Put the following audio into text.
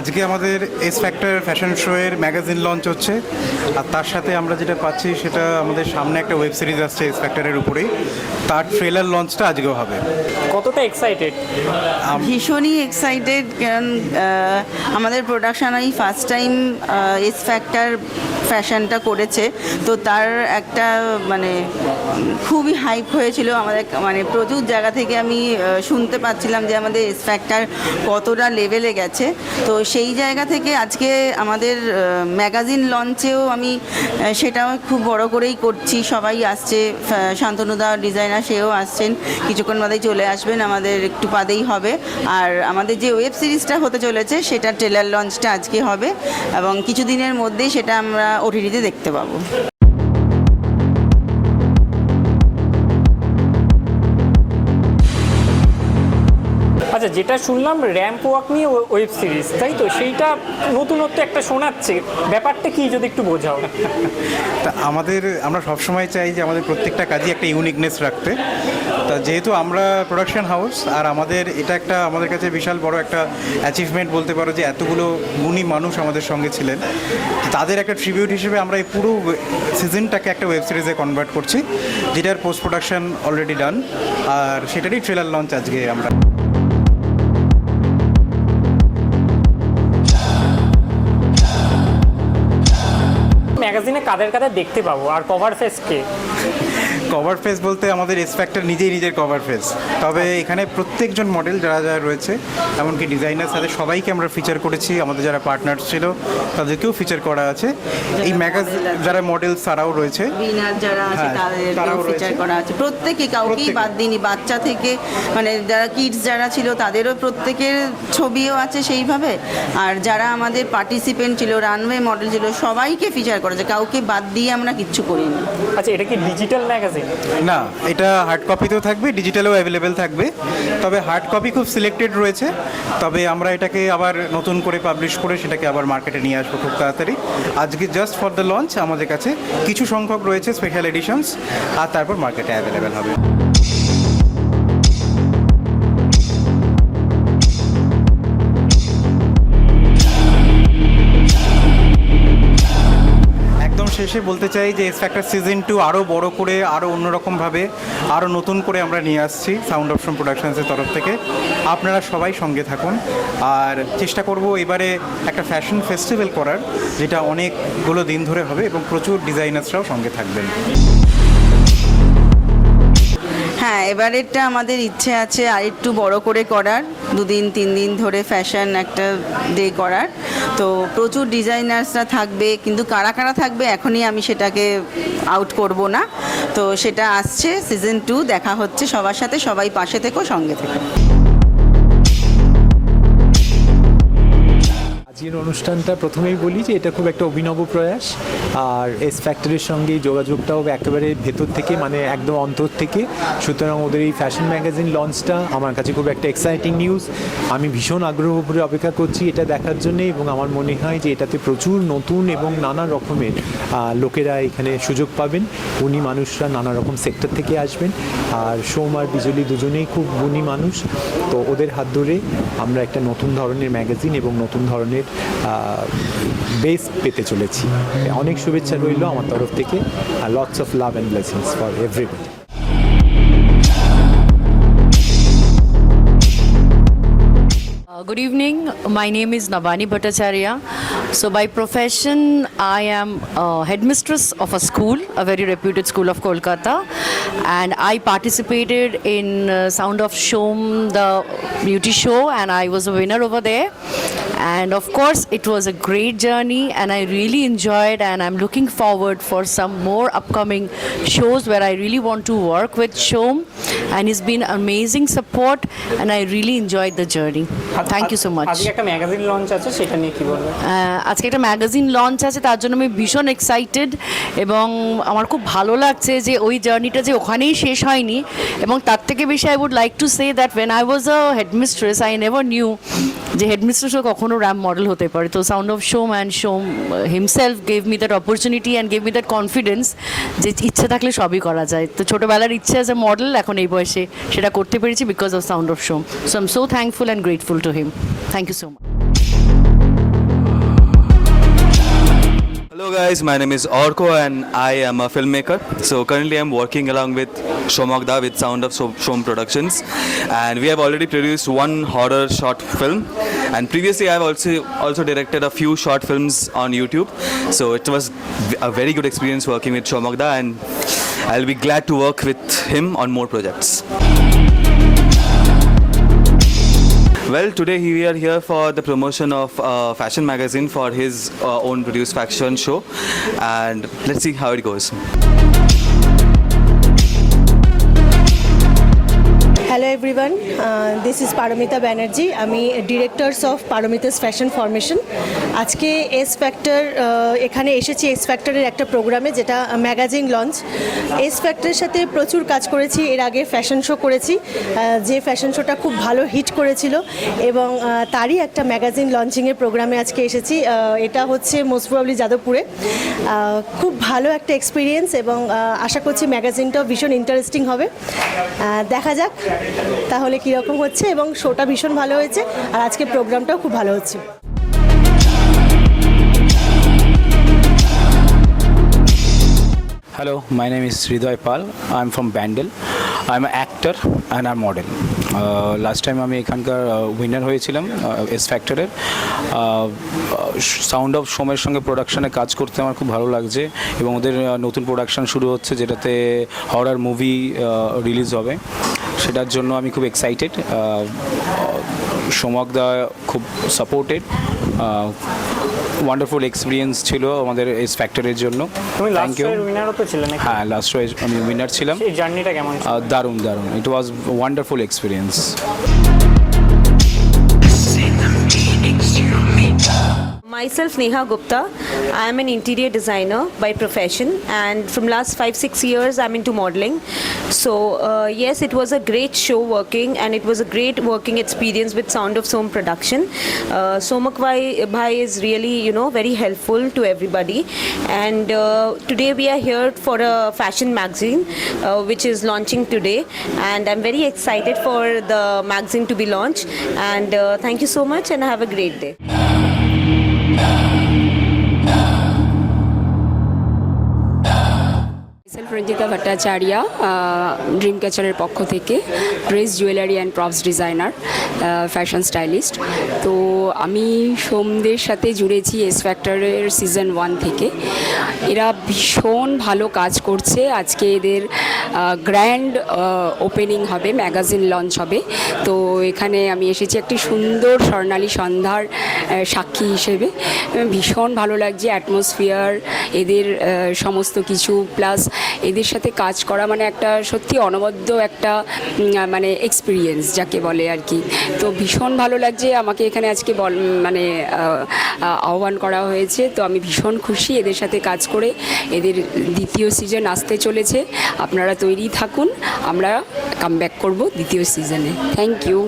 আজকে আমাদের S factor fashion show এর ম্যাগাজিন লঞ্চ হচ্ছে। আর তার সাথে আমরা যেটা পাচ্ছি সেটা আমাদের সামনে একটা ওয়েব সিরিজ আসছে এস ফ্যাক্টরের উপরেই। তার ট্রেলার লঞ্চটা আজকেও হবে। কতটা এক্সাইটেড ভীষণই এক্সাইটেড কারণ আমাদের প্রোডাকশন এই ফার্স্ট টাইম এস ফ্যাক্টর ফ্যাশনটা করেছে। তো তার একটা মানে খুবই হাইপ হয়েছিল। আমাদের মানে প্রচুর জায়গা থেকে আমি শুনতে পাচ্ছিলাম যে আমাদের এস কতটা লেভেলে গেছে। তো সেই জায়গা থেকে আজকে আমাদের ম্যাগাজিন লঞ্চেও আমি সেটাও খুব বড় করেই করছি। সবাই আসছে শান্তনুদা ডিজাইনার সেও আসছেন। কিছুক্ষণ বাদেই চলে আসবেন, আমাদের একটু বাদেই হবে। আর আমাদের যে ওয়েব সিরিজটা হতে চলেছে, সেটা ট্রেলার লঞ্চটা আজকে হবে। এবং কিছুদিনের মধ্যেই সেটা আমরা ওটিটিতে দেখতে পাবো। আচ্ছা যেটা শুনলাম র্যাম্প ওয়াক নিয়ে ওয়েব সিরিজ তাই তো? সেইটা নতুনত্ব একটা শোনাচ্ছে। ব্যাপারটা কি, যদি একটু বোঝাও? তা আমাদের, আমরা সবসময় চাই যে আমাদের প্রত্যেকটা কাজই একটা ইউনিকনেস রাখতে। তা যেহেতু আমরা প্রোডাকশন হাউস আর আমাদের এটা একটা, আমাদের কাছে বিশাল বড় একটা অ্যাচিভমেন্ট বলতে পারো যে এতগুলো গুণী মানুষ আমাদের সঙ্গে ছিলেন। তাদের একটা ট্রিবিউট হিসেবে আমরা এই পুরো সিজনটাকে একটা ওয়েব সিরিজে কনভার্ট করছি, যেটার পোস্ট প্রোডাকশন অলরেডি ডান আর সেটারই ট্রেলার লঞ্চ আজকে আমরা ম্যাগাজিনে কাদের কাদের দেখতে পাবো? আর কভার ফেসকে কভার ফেস বলতে আমাদের এস ফ্যাক্টর নিজেই নিজের কভার ফেস তবে এখানে প্রত্যেকজন মডেল যারা যারা রয়েছে এমনকি ডিজাইনার সাথে সবাইকে আমরা ফিচার করেছি আমাদের যারা পার্টনার ছিল তাদেরকেও ফিচার করা আছে। এই ম্যাগাজিন যারা মডেল তারাও রয়েছে। যারা আছে হ্যাঁ, তাদেরকেও ফিচার করা আছে। প্রত্যেকে কাউকেই বাদ দিইনি। বাচ্চা থেকে মানে যারা কিডস যারা ছিল তাদেরও প্রত্যেকের ছবিও আছে সেইভাবে। আর যারা আমাদের পার্টিসিপেন্ট ছিল রানওয়ে মডেল ছিল সবাইকে ফিচার করেছে। কাউকে বাদ দিয়ে আমরা কিচ্ছু করিনি আচ্ছা এটা কি ডিজিটাল ম্যাগাজিন না এটা হার্ড কপিতেও থাকবে ডিজিটালও অ্যাভেলেবেল থাকবে। তবে হার্ড কপি খুব সিলেক্টেড রয়েছে। তবে আমরা এটাকে আবার নতুন করে পাবলিশ করে সেটাকে আবার মার্কেটে নিয়ে আসব খুব তাড়াতাড়ি। আজকে জাস্ট ফর দ্য লঞ্চ আমাদের কাছে কিছু সংখ্যক রয়েছে স্পেশাল এডিশনস আর তারপর মার্কেটে অ্যাভেলেবেল হবে। শেষে বলতে চাই যে এক্স সিজন টু আরও বড় করে আরও অন্যরকমভাবে আরও নতুন করে আমরা নিয়ে আসছি সাউন্ড অপশন প্রোডাকশানসের তরফ থেকে। আপনারা সবাই সঙ্গে থাকুন। আর চেষ্টা করব এবারে একটা ফ্যাশন ফেস্টিভ্যাল করার, যেটা অনেকগুলো দিন ধরে হবে এবং প্রচুর ডিজাইনার্সরাও সঙ্গে থাকবেন। হ্যাঁ এবারেরটা আমাদের ইচ্ছে আছে আর একটু বড় করে করার, দুদিন, তিন দিন ধরে ফ্যাশন একটা ডে করার। তো প্রচুর ডিজাইনার্সরা থাকবে, কিন্তু কারা কারা থাকবে এখনই আমি সেটাকে আউট করব না। তো সেটা আসছে সিজন টু দেখা হচ্ছে সবার সাথে, সবাই পাশে থেকো, সঙ্গে থেকো। আজকের অনুষ্ঠানটা প্রথমেই বলি যে এটা খুব একটা অভিনব প্রয়াস। আর এস ফ্যাক্টরির সঙ্গে যোগাযোগটাও একেবারে ভেতর থেকে মানে একদম অন্তর থেকে। সুতরাং ওদের এই ফ্যাশন ম্যাগাজিন লঞ্চটা আমার কাছে খুব একটা এক্সাইটিং নিউজ আমি ভীষণ আগ্রহ করে অপেক্ষা করছি এটা দেখার জন্য এবং আমার মনে হয় যে এটাতে প্রচুর নতুন এবং নানা রকমের লোকেরা এখানে সুযোগ পাবেন। উনি মানুষরা নানা রকম সেক্টর থেকে আসবেন। আর সোম আর বিজলি দুজনেই খুব গুণী মানুষ। তো ওদের হাত ধরে আমরা একটা নতুন ধরনের ম্যাগাজিন এবং নতুন ধরনের বেস পেতে চলেছি অনেক শুভেচ্ছা রইল আমার তরফ থেকে lots of love and blessings for everybody Uh, Good evening. My name is Navani Bhattacharya. So, by profession, I am headmistress of a school, a very reputed school of Kolkata, and I participated in uh, Sound of Shom, the beauty show, and I was a winner over there. And of course, it was a great journey, and I really enjoyed. And I'm looking forward for some more upcoming shows where I really want to work with Shom, and it's been amazing support, and I really enjoyed the journey. Thank you so much আজকে একটা magazine launch আছে সেটা নিয়ে কি বলব আজকে একটা magazine launch আছে তার জন্য আমি ভীষণ এক্সাইটেড এবং আমার খুব ভালো লাগছে যে ওই জার্নিটা যে ওখানেই শেষ হয়নি এবং তার থেকে বেশি I would like to say that when I was a headmistress I never knew যে হেডমিস্ট্রেসও কখনো র্যাম মডেল হতে পারে। তো sound of Shom and Shom himself gave me that opportunity and gave me that confidence যে ইচ্ছে থাকলে সবই করা যায়। তো ছোটোবেলার ইচ্ছে অ্যাজ এ মডেল এখন এই বয়সে সেটা করতে পেরেছি because of sound of Shom so um so thankful and grateful to him thank you so much guys, my name is Orko and I am a filmmaker. So currently I'm working along with Shomagda with Sound of Shom Productions and we have already produced one horror short film and previously I've also also directed a few short films on YouTube. So it was a very good experience working with Shomagda and I'll be glad to work with him on more projects. Well, today we are here for the promotion of uh, fashion magazine for his uh, own produced fashion show, and let's see how it goes. Hello everyone this is Paramita Banerjee আমি directors of Paramita's fashion formation আজকে S factor এখানে এসেছি S ফ্যাক্টরের একটা প্রোগ্রামে, যেটা magazine launch. S ফ্যাক্টরের সাথে প্রচুর কাজ করেছি। এর আগে ফ্যাশন শো করেছি। যে ফ্যাশন শোটা খুব ভালো হিট করেছিল। এবং তারই একটা ম্যাগাজিন লঞ্চিংয়ের প্রোগ্রামে আজকে এসেছি। এটা হচ্ছে মোস্ট প্রবলি যাদবপুরে। খুব ভালো একটা এক্সপিরিয়েন্স এবং আশা করছি ম্যাগাজিনটাও ভীষণ ইন্টারেস্টিং হবে। দেখা যাক। তাহলে কীরকম হচ্ছে এবং শোটা ভীষণ ভালো হয়েছে আর আজকে প্রোগ্রামটাও খুব ভালো হচ্ছে hello Hello, my name is Sridoy Pal. I'm from Bandel. I'm an actor and a model. Last time আমি এখানকার উইনার হয়েছিলাম এস ফ্যাক্টরের সাউন্ড অফ সোমের সঙ্গে প্রোডাকশনে কাজ করতে আমার খুব ভালো লাগছে এবং ওদের নতুন প্রোডাকশান শুরু হচ্ছে যেটাতে হরার মুভি রিলিজ হবে সেটার জন্য আমি খুব এক্সাইটেড সোমকদা খুব সাপোর্টেড ওয়ান্ডারফুল এক্সপিরিয়েন্স ছিল আমাদের এস ফ্যাক্টরের জন্য। তুমি থ্যাংক ইউ হ্যাঁ লাস্ট আমি উইনার ছিলাম। এই জার্নিটা কেমন দারুণ দারুণ। It was wonderful experience Myself Neha Gupta. I am an interior designer by profession and from last 5 6 years I'm into modeling. So uh, yes it was a great show working and it was a great working experience with Sound of Som production. Uh, Somak Bhai is really you know very helpful to everybody and uh, today we are here for a fashion magazine uh, which is launching today and I'm very excited for the magazine to be launched and uh, thank you so much and have a great day now. Ranjita Bhattacharya dream ক্যাচারের পক্ষ থেকে, dress jewellery and props designer fashion stylist তো আমি সোমদের সাথে জুড়েছি S ফ্যাক্টরের season one থেকে। এরা ভীষণ ভালো কাজ করছে। আজকে এদের গ্র্যান্ড ওপেনিং হবে ম্যাগাজিন লঞ্চ হবে। তো এখানে আমি এসেছি একটি সুন্দর স্বর্ণালী সন্ধ্যার সাক্ষী হিসেবে। ভীষণ ভালো লাগছে অ্যাটমসফিয়ার এদের সমস্ত কিছু প্লাস এদের সাথে কাজ করা মানে একটা সত্যি অনবদ্য একটা মানে এক্সপিরিয়েন্স যাকে বলে আর কি। তো ভীষণ ভালো লাগছে আমাকে এখানে আজকে বল মানে আহ, আহ, আহ্বান করা হয়েছে। তো আমি ভীষণ খুশি এদের সাথে কাজ করে। এদের দ্বিতীয় সিজন আসতে চলেছে। আপনারা তৈরি থাকুন। আমরা কাম ব্যাক করব দ্বিতীয় সিজনে থ্যাংক ইউ